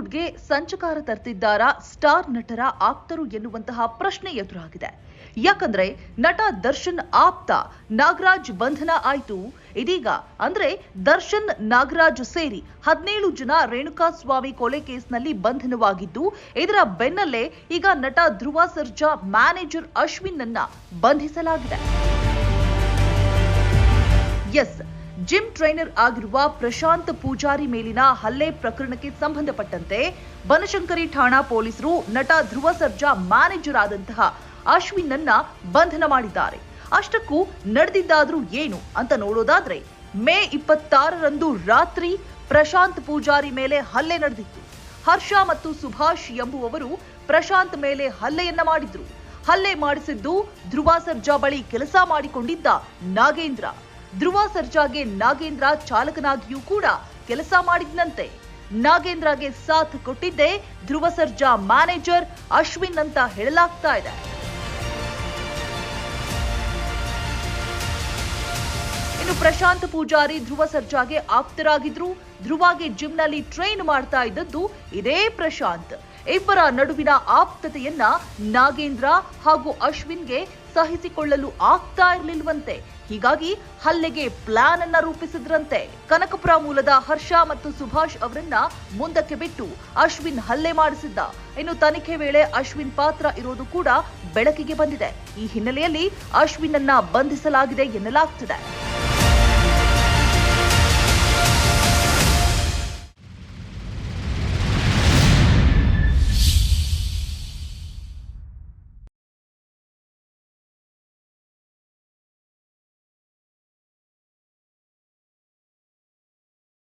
ಬಾಲಿವುಡ್ಗೆ ಸಂಚಕಾರ ತರ್ತಿದ್ದಾರಾ star ನಟರ ಆಪ್ತರು ಎನ್ನುವಂತಹ ಪ್ರಶ್ನೆ ಎದುರಾಗಿದೆ. ಯಾಕಂದ್ರೆ ನಟ ದರ್ಶನ್ ಆಪ್ತ ನಾಗರಾಜ್ ಬಂಧನ ಆಯ್ತು. ಇದೀಗ ಅಂದ್ರೆ ದರ್ಶನ್ ನಾಗರಾಜ್ ಸೇರಿ ಹದಿನೇಳು ಜನ ರೇಣುಕಾಸ್ವಾಮಿ ಕೊಲೆ ಕೇಸ್ನಲ್ಲಿ ಬಂಧನವಾಗಿದ್ದು, ಇದರ ಬೆನ್ನಲ್ಲೇ ಈಗ ನಟ ಧ್ರುವ ಸರ್ಜಾ ಮ್ಯಾನೇಜರ್ ಅಶ್ವಿನ್ ಅನ್ನ ಬಂಧಿಸಲಾಗಿದೆ. ಎಸ್ ಜಿಮ್ ಟ್ರೈನರ್ ಆಗಿರುವ ಪ್ರಶಾಂತ್ ಪೂಜಾರಿ ಮೇಲಿನ ಹಲ್ಲೆ ಪ್ರಕರಣಕ್ಕೆ ಸಂಬಂಧಪಟ್ಟಂತೆ ಬನಶಂಕರಿ ಠಾಣಾ ಪೊಲೀಸರು ನಟ ಧ್ರುವ ಸರ್ಜಾ ಮ್ಯಾನೇಜರ್ ಆದಂತಹ ಅಶ್ವಿನ್ ಅನ್ನ ಬಂಧನ ಮಾಡಿದ್ದಾರೆ. ಅಷ್ಟಕ್ಕೂ ನಡೆದಿದ್ದಾದ್ರೂ ಏನು ಅಂತ ನೋಡೋದಾದ್ರೆ ಮೇ ಇಪ್ಪತ್ತಾರರಂದು ರಾತ್ರಿ ಪ್ರಶಾಂತ್ ಪೂಜಾರಿ ಮೇಲೆ ಹಲ್ಲೆ ನಡೆದಿತ್ತು. ಹರ್ಷ ಮತ್ತು ಸುಭಾಷ್ ಎಂಬುವವರು ಪ್ರಶಾಂತ್ ಮೇಲೆ ಹಲ್ಲೆಯನ್ನ ಮಾಡಿದ್ರು. ಹಲ್ಲೆ ಮಾಡಿಸಿದ್ದು ಧ್ರುವ ಸರ್ಜಾ ಬಳಿ ಕೆಲಸ ಮಾಡಿಕೊಂಡಿದ್ದ ನಾಗೇಂದ್ರ. ಧ್ರುವ ಸರ್ಜಾಗೆ ನಾಗೇಂದ್ರ ಚಾಲಕನಾಗಿಯೂ ಕೂಡ ಕೆಲಸ ಮಾಡಿದ್ನಂತೆ. ನಾಗೇಂದ್ರಗೆ ಸಾಥ್ ಕೊಟ್ಟಿದ್ದೆ ಧ್ರುವ ಸರ್ಜಾ ಮ್ಯಾನೇಜರ್ ಅಶ್ವಿನ್ ಅಂತ ಹೇಳಲಾಗ್ತಾ ಇದೆ. ಇನ್ನು ಪ್ರಶಾಂತ್ ಪೂಜಾರಿ ಧ್ರುವ ಸರ್ಜಾಗೆ ಆಪ್ತರಾಗಿದ್ರು. ಧ್ರುವಾಗೆ ಜಿಮ್ನಲ್ಲಿ ಟ್ರೈನ್ ಮಾಡ್ತಾ ಇದ್ದದ್ದು ಇದೇ ಪ್ರಶಾಂತ್. ಇಬ್ಬರ ನಡುವಿನ ಆಪ್ತತೆಯನ್ನ ನಾಗೇಂದ್ರ ಹಾಗೂ ಅಶ್ವಿನ್ಗೆ ಸಹಿಸಿಕೊಳ್ಳಲು ಆಗ್ತಾ ಇರಲಿಲ್ವಂತೆ. ಹೀಗಾಗಿ ಹಲ್ಲೆಗೆ ಪ್ಲಾನ್ ಅನ್ನ ರೂಪಿಸಿದ್ರಂತೆ. ಕನಕಪುರ ಮೂಲದ ಹರ್ಷ ಮತ್ತು ಸುಭಾಷ್ ಅವರನ್ನ ಮುಂದಕ್ಕೆ ಬಿಟ್ಟು ಅಶ್ವಿನ್ ಹಲ್ಲೆ ಮಾಡಿಸಿದ್ದ. ಇನ್ನು ತನಿಖೆ ವೇಳೆ ಅಶ್ವಿನ್ ಪಾತ್ರ ಇರೋದು ಕೂಡ ಬೆಳಕಿಗೆ ಬಂದಿದೆ. ಈ ಹಿನ್ನೆಲೆಯಲ್ಲಿ ಅಶ್ವಿನ್ ಅನ್ನ ಬಂಧಿಸಲಾಗಿದೆ ಎನ್ನಲಾಗ್ತಿದೆ.